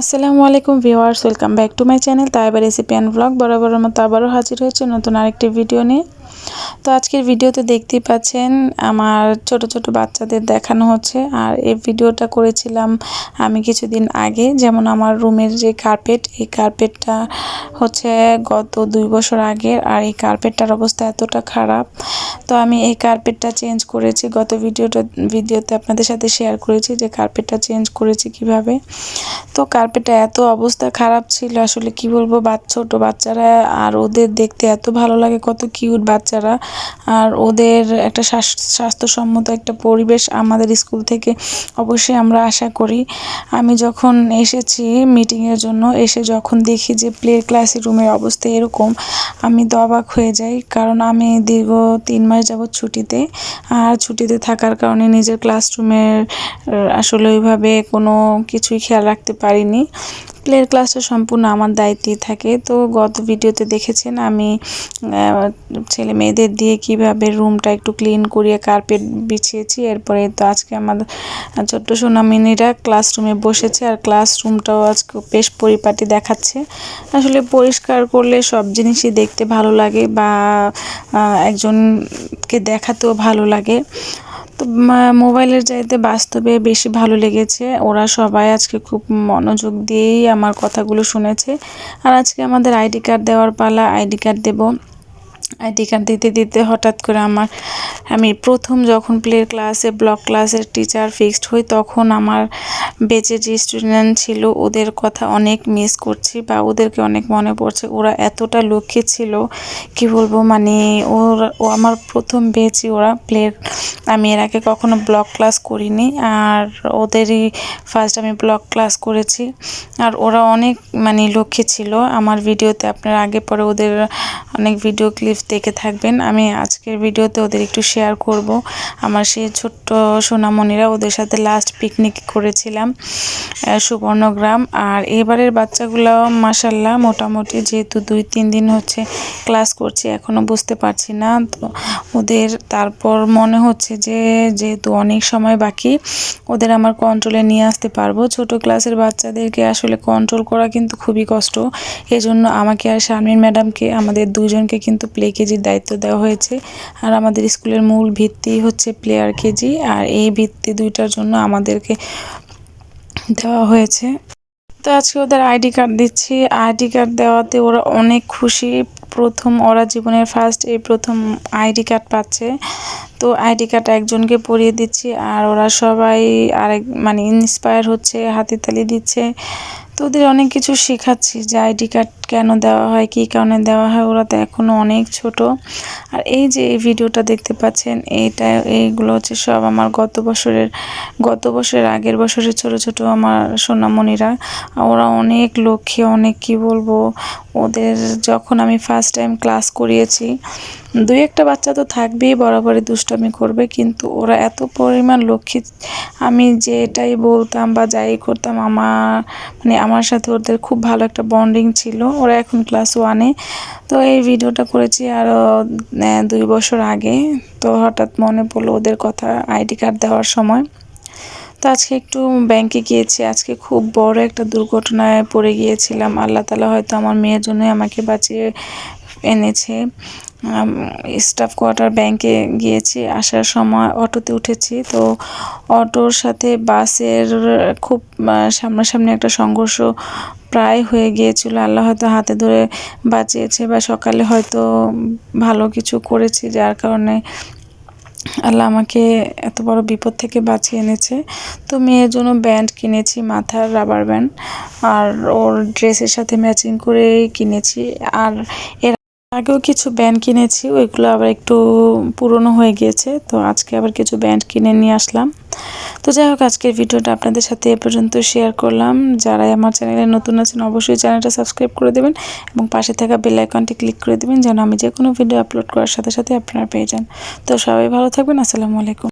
আসসালামু আলাইকুম viewers, welcome back to my channel Taiba recipe and vlog. বরাবরের মতো আবারও হাজির হয়েছে নতুন আরেকটি ভিডিও নিয়ে। তো আজকের ভিডিওতে দেখতেই পাচ্ছেন আমার ছোট ছোট বাচ্চাদের দেখানো হচ্ছে। আর এই ভিডিওটা করেছিলাম আমি কিছুদিন আগে। যেমন আমার রুমের যে কার্পেট এই কার্পেটটা হচ্ছে গত দুই বছর আগের আর এই কার্পেটটার অবস্থা এতটা খারাপ। তো আমি এই কার্পেটটা চেঞ্জ করেছি। গত ভিডিওটা, ভিডিওতে আপনাদের সাথে শেয়ার করেছি যে কার্পেটটা চেঞ্জ করেছি কীভাবে। তো কার্পেটটা এত অবস্থা খারাপ ছিল, আসলে কি বলব? বাচ্চা, ছোটো বাচ্চারা আর ওদের দেখতে এত ভালো লাগে, কত কিউট বাচ্চারা। আর ওদের একটা স্বাস্থ্যসম্মত একটা পরিবেশ আমাদের স্কুল থেকে অবশ্যই আমরা আশা করি। আমি যখন এসেছি মিটিংয়ের জন্য, এসে যখন দেখি যে প্লে ক্লাসরুমের অবস্থা এরকম, আমি দবাক হয়ে যাই। কারণ আমি দীর্ঘ তিন মাস যাবৎ ছুটিতে, আর ছুটিতে থাকার কারণে নিজের ক্লাসরুমের আসলে ওইভাবে কোনো কিছুই খেয়াল রাখতে পারিনি। প্লের ক্লাসটা সম্পূর্ণ আমার দায়িত্বই থাকে। তো গত ভিডিওতে দেখেছেন আমি ছেলে মেয়েদের দিয়ে কীভাবে রুমটা একটু ক্লিন করিয়ে কার্পেট বিছিয়েছি। এরপরে তো আজকে আমাদের ছোট্ট সোনামিনীরা ক্লাসরুমে বসেছে আর ক্লাসরুমটাও আজকে বেশ পরিপাটি দেখাচ্ছে। আসলে পরিষ্কার করলে সব জিনিসই দেখতে ভালো লাগে বা একজনকে দেখাতেও ভালো লাগে। তো মোবাইলের চাইতে বাস্তবে বেশি ভালো লেগেছে। ওরা সবাই আজকে খুব মনোযোগ দিয়েই আমার কথাগুলো শুনেছে। আর আজকে আমাদের আইডি কার্ড দেওয়ার পালা, আইডি কার্ড দেবো। আইডি কার্ড দিতে দিতে হঠাৎ করে আমার, আমি প্রথম যখন প্লের ক্লাসে, ব্লক ক্লাসের টিচার ফিক্সড হই, তখন আমার বেঁচে যে স্টুডেন্ট ছিল, ওদের কথা অনেক মিস করছি বা ওদেরকে অনেক মনে পড়ছে। ওরা এতটা লক্ষ্যে ছিল, কি বলব মানে ওর, ও আমার প্রথম বেঁচে ওরা প্লের আমি এর আগে কখনো ব্লক ক্লাস করিনি, আর ওদেরই ফার্স্ট আমি ব্লক ক্লাস করেছি। আর ওরা অনেক মানে লক্ষ্যে ছিল। আমার ভিডিওতে আপনার আগে পরে ওদের অনেক ভিডিও ক্লিপ দেখে থাকবেন। আমি আজকের ভিডিওতে ওদের একটু শেয়ার করব। আমার সেই ছোট্ট সোনামণিরা ওদের সাথে লাস্ট পিকনিক করেছিলাম সুবর্ণগ্রাম। আর এবারের বাচ্চাগুলো মাসাল্লাহ মোটামুটি যেহেতু দুই, তিন দিন হচ্ছে ক্লাস করছি এখনও বুঝতে পারছি না। তো ওদের তারপর মনে হচ্ছে যে, যেহেতু অনেক সময় বাকি, ওদের আমার কন্ট্রোলে নিয়ে আসতে পারব। ছোট ক্লাসের বাচ্চাদেরকে আসলে কন্ট্রোল করা কিন্তু খুবই কষ্ট। এজন্য আমাকে আর শারমিন ম্যাডামকে, আমাদের দুজনকে কিন্তু প্লে কেজির দায়িত্ব দেওয়া হয়েছে। আর আমাদের স্কুলের মূল ভিত্তি হচ্ছে প্লেয়ার কেজি আর এই ভিত্তি দুইটার জন্য আমাদেরকে দেওয়া হয়েছে। তো আজকে ওদের আইডি কার্ড দিচ্ছি। আইডি কার্ড দেওয়াতে ওরা অনেক খুশি। প্রথম, ওরা জীবনের ফার্স্ট এই প্রথম আইডি কার্ড পাচ্ছে। তো আইডি কার্ড একজনকে পরিয়ে দিচ্ছি আর ওরা সবাই আরেক মানে ইন্সপায়ার হচ্ছে হাতিতালি দিচ্ছে। তো ওদের অনেক কিছু শেখাচ্ছি, যে আইডি কার্ড কেন দেওয়া হয়, কী কারণে দেওয়া হয়, ওরা তো এখনও অনেক ছোট। আর এই যে এই ভিডিওটা দেখতে পাচ্ছেন, এইটা, এইগুলো হচ্ছে সব আমার গত বছরের গত বছরের আগের বছরের ছোট ছোট আমার সোনামণিরা। ওরা অনেক লক্ষ্যে অনেক কি বলব, ওদের যখন আমি ফার্স্ট টাইম ক্লাস করিয়েছি দুই একটা বাচ্চা তো থাকবেই, বরাবরই দুষ্টামি করবে, কিন্তু ওরা এত পরিমাণ লক্ষ্মী, আমি যেটাই বলতাম বা যাই করতাম, আমার মানে আমার সাথে ওদের খুব ভালো একটা বন্ডিং ছিল, ওরা এখন ক্লাস ওয়ানে তো এই ভিডিওটা করেছি আরও দুই বছর আগে, তো হঠাৎ মনে পড়ল ওদের কথা আইডি কার্ড দেওয়ার সময়। তো আজকে একটু ব্যাংকে গিয়েছি। আজকে খুব বড় একটা দুর্ঘটনায় পড়ে গিয়েছিলাম। আল্লাহ তালা হয়তো আমার মেয়ের জন্যই আমাকে বাঁচিয়ে এনেছে। স্টাফ কোয়ার্টার ব্যাংকে গিয়েছি। আসার সময় অটোতে উঠেছি। তো অটোর সাথে বাসের খুব সামনাসামনি একটা সংঘর্ষ প্রায় হয়ে গিয়েছিল। আল্লাহ হয়তো হাতে ধরে বাঁচিয়েছে বা সকালে হয়তো ভালো কিছু করেছি, যার কারণে আল্লাহ আমাকে এত বড় বিপদ থেকে বাঁচিয়ে এনেছে। তো মেয়ের জন্য ব্যান্ড কিনেছি, মাথার রাবার ব্যান্ড আর ওর ড্রেসের সাথে ম্যাচিং করে কিনেছি। আর এর আগেও কিছু ব্যান্ড কিনেছি, ওইগুলো আবার একটু পুরনো হয়ে গিয়েছে, তো আজকে আবার কিছু ব্যান্ড কিনে নিয়ে আসলাম। তো যাই হোক, আজকের ভিডিওটা আপনাদের সাথে এ পর্যন্ত শেয়ার করলাম। যারাই আমার চ্যানেলে নতুন আছেন, অবশ্যই চ্যানেলটা সাবস্ক্রাইব করে দেবেন এবং পাশে থাকা বেল আইকনটি ক্লিক করে দেবেন যেন আমি যে কোনো ভিডিও আপলোড করার সাথে সাথে আপনারা পেয়ে যান। তো সবাই ভালো থাকবেন, আসসালামু আলাইকুম।